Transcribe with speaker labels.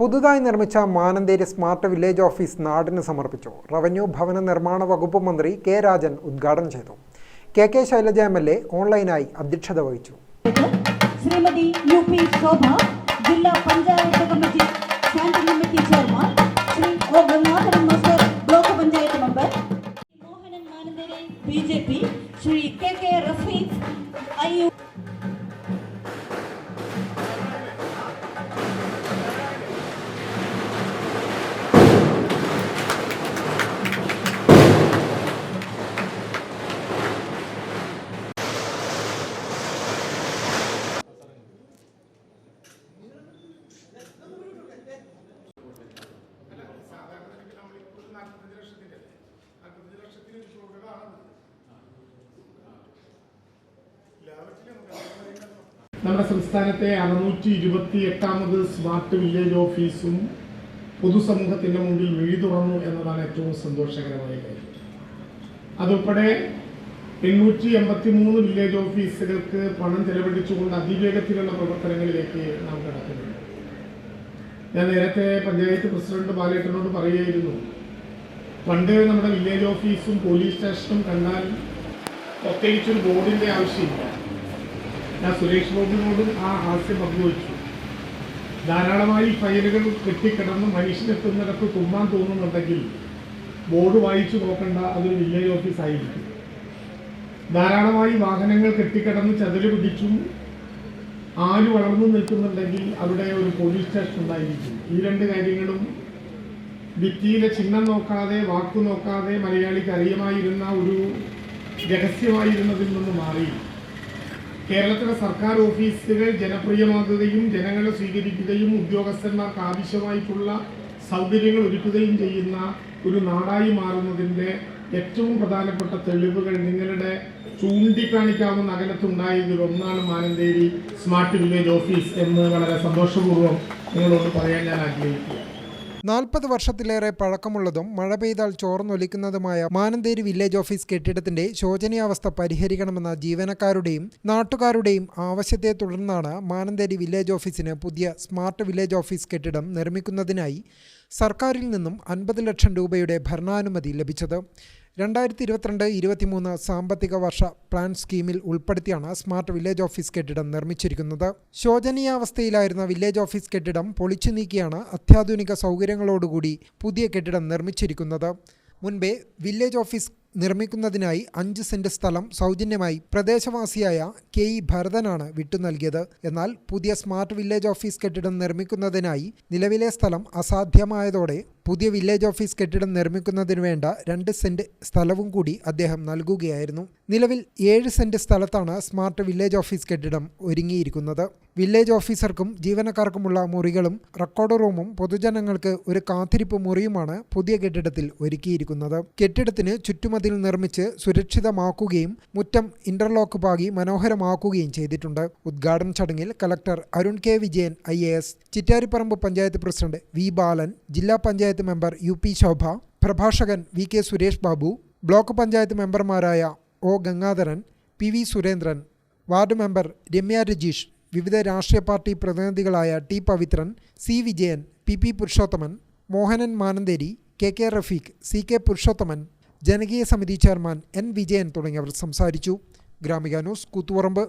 Speaker 1: പുതുതായി നിർമ്മിച്ച Mananthery smart village office നാടിന് സമർപ്പിച്ചു. റവന്യൂ ഭവന നിർമ്മാണ വകുപ്പ് മന്ത്രി കെ രാജൻ ഉദ്ഘാടനം ചെയ്തു. K K Shailaja M L A ഓൺലൈനായി അധ്യക്ഷത വഹിച്ചു.
Speaker 2: ശ്രീമതി ജില്ലാ panchayat committee Shri block panchayat Manantheri Shri K K Rafeeq I
Speaker 3: നമ്മുടെ സംസ്ഥാനത്തെ അറുന്നൂറ്റി ഇരുപത്തി എട്ടാമത് സ്മാർട്ട് വില്ലേജ് ഓഫീസും പൊതുസമൂഹത്തിന്റെ മുമ്പിൽ വിഴി തുറന്നു എന്നതാണ് ഏറ്റവും സന്തോഷകരമായ കാര്യം. അതുൾപ്പെടെ എണ്ണൂറ്റി എൺപത്തി മൂന്ന് വില്ലേജ് ഓഫീസുകൾക്ക് പണം ചെലവഴിച്ചുകൊണ്ട് അതിവേഗത്തിലുള്ള പ്രവർത്തനങ്ങളിലേക്ക് നാം കടക്കുന്നുണ്ട്. ഞാൻ നേരത്തെ പഞ്ചായത്ത് പ്രസിഡന്റ് ബാലേട്ടനോട് പറയുകയായിരുന്നു പണ്ട് നമ്മുടെ വില്ലേജ് ഓഫീസും പോലീസ് സ്റ്റേഷനും കണ്ടാൽ പ്രത്യേകിച്ചൊരു ബോർഡിന്റെ ആവശ്യമില്ല. ഞാൻ സുരേഷ് ഗോപിനോടും ആ ഹാസ്യം പങ്കുവച്ചു ധാരാളമായി ഫയലുകൾ കെട്ടിക്കിടന്ന് മനുഷ്യനെത്തുന്നിടത്ത് തുമ്മാൻ തോന്നുന്നുണ്ടെങ്കിൽ ബോർഡ് വായിച്ചു നോക്കേണ്ട അതൊരു വില്ലേജ് ഓഫീസ് ആയിരിക്കും ധാരാളമായി വാഹനങ്ങൾ കെട്ടിക്കിടന്ന് ചതുര പിടിച്ചും ആര് വളർന്നു നിൽക്കുന്നുണ്ടെങ്കിൽ അവിടെ ഒരു പോലീസ് സ്റ്റേഷൻ ഉണ്ടായിരിക്കും. ഈ രണ്ട് കാര്യങ്ങളും ഭിത്തിയിലെ ചിഹ്നം നോക്കാതെ വാക്കു നോക്കാതെ മലയാളിക്ക് അറിയമായിരുന്ന ഒരു രഹസ്യമായിരുന്നതിൽ നിന്ന് മാറി. കേരളത്തിലെ സർക്കാർ ഓഫീസുകൾ ജനപ്രിയമാകുകയും ജനങ്ങളെ സ്വീകരിക്കുകയും ഉദ്യോഗസ്ഥന്മാർക്ക് ആവശ്യമായിട്ടുള്ള സൗകര്യങ്ങൾ ഒരുക്കുകയും ചെയ്യുന്ന ഒരു നാടായി മാറുന്നതിന്റെ ഏറ്റവും പ്രധാനപ്പെട്ട തെളിവുകൾ നിങ്ങളുടെ ചൂണ്ടിക്കാണിക്കാവുന്ന അകലത്തുണ്ടായതിൽ ഒന്നാണ് മാനന്തേരി സ്മാർട്ട് വില്ലേജ് ഓഫീസ് എന്ന് വളരെ സന്തോഷപൂർവം നിങ്ങളോട് പറയാൻ ഞാൻ ആഗ്രഹിക്കുക
Speaker 1: നാൽപ്പത് വർഷത്തിലേറെ പഴക്കമുള്ളതും മഴ പെയ്താൽ ചോർന്നൊലിക്കുന്നതുമായ മാനന്തേരി വില്ലേജ് ഓഫീസ് കെട്ടിടത്തിന്റെ ശോചനീയാവസ്ഥ പരിഹരിക്കണമെന്ന ജീവനക്കാരുടെയും നാട്ടുകാരുടെയും ആവശ്യത്തെ തുടർന്നാണ് മാനന്തേരി വില്ലേജ് ഓഫീസിന് പുതിയ സ്മാർട്ട് വില്ലേജ് ഓഫീസ് കെട്ടിടം നിർമ്മിക്കുന്നതിനായി സർക്കാരിൽ നിന്നും അൻപത് ലക്ഷം രൂപയുടെ ഭരണാനുമതി ലഭിച്ചത്. രണ്ടായിരത്തി ഇരുപത്തിരണ്ട് ഇരുപത്തിമൂന്ന് സാമ്പത്തിക വർഷ പ്ലാൻ സ്കീമിൽ ഉൾപ്പെടുത്തിയാണ് സ്മാർട്ട് വില്ലേജ് ഓഫീസ് കെട്ടിടം നിർമ്മിച്ചിരിക്കുന്നത്. ശോചനീയാവസ്ഥയിലായിരുന്ന വില്ലേജ് ഓഫീസ് കെട്ടിടം പൊളിച്ചു നീക്കിയാണ് അത്യാധുനിക സൗകര്യങ്ങളോടുകൂടി പുതിയ കെട്ടിടം നിർമ്മിച്ചിരിക്കുന്നത്. മുൻപേ വില്ലേജ് ഓഫീസ് നിർമ്മിക്കുന്നതിനായി അഞ്ച് സെന്റ് സ്ഥലം സൗജന്യമായി പ്രദേശവാസിയായ കെ ഇ ഭരതനാണ് വിട്ടു നൽകിയത് എന്നാൽ പുതിയ സ്മാർട്ട് വില്ലേജ് ഓഫീസ് കെട്ടിടം നിർമ്മിക്കുന്നതിനായി നിലവിലെ സ്ഥലം അസാധ്യമായതോടെ പുതിയ വില്ലേജ് ഓഫീസ് കെട്ടിടം നിർമ്മിക്കുന്നതിന് വേണ്ട രണ്ട് സെന്റ് സ്ഥലവും കൂടി അദ്ദേഹം നൽകുകയായിരുന്നു. നിലവിൽ ഏഴ് സെന്റ് സ്ഥലത്താണ് സ്മാർട്ട് വില്ലേജ് ഓഫീസ് കെട്ടിടം ഒരുങ്ങിയിരിക്കുന്നത്. വില്ലേജ് ഓഫീസർക്കും ജീവനക്കാർക്കുമുള്ള മുറികളും റെക്കോർഡ് റൂമും പൊതുജനങ്ങൾക്ക് ഒരു കാത്തിരിപ്പ് മുറിയുമാണ് പുതിയ കെട്ടിടത്തിൽ ഒരുക്കിയിരിക്കുന്നത്. കെട്ടിടത്തിന് ചുറ്റുമതിൽ നിർമ്മിച്ച് സുരക്ഷിതമാക്കുകയും മുറ്റം ഇന്റർലോക്ക് പാകി മനോഹരമാക്കുകയും ചെയ്തിട്ടുണ്ട്. ഉദ്ഘാടന ചടങ്ങിൽ collector Arun K Vijayan I Chittariparamba panchayat president V Balan ജില്ലാ panchayat member U P Shobha പ്രഭാഷകൻ V K Suresh Babu block panchayat മെമ്പർമാരായ O Gangadharan P V Surendran ward member Ramya Rajeesh വിവിധ രാഷ്ട്രീയ party പ്രതിനിധികളായ T Pavithran C Vijayan P P Purushothaman Mohanan Manantheri K K Rafeeq C K Purushothaman ജനകീയ സമിതി chairman N Vijayan തുടങ്ങിയവർ സംസാരിച്ചു. Gramika news Koothuparamba.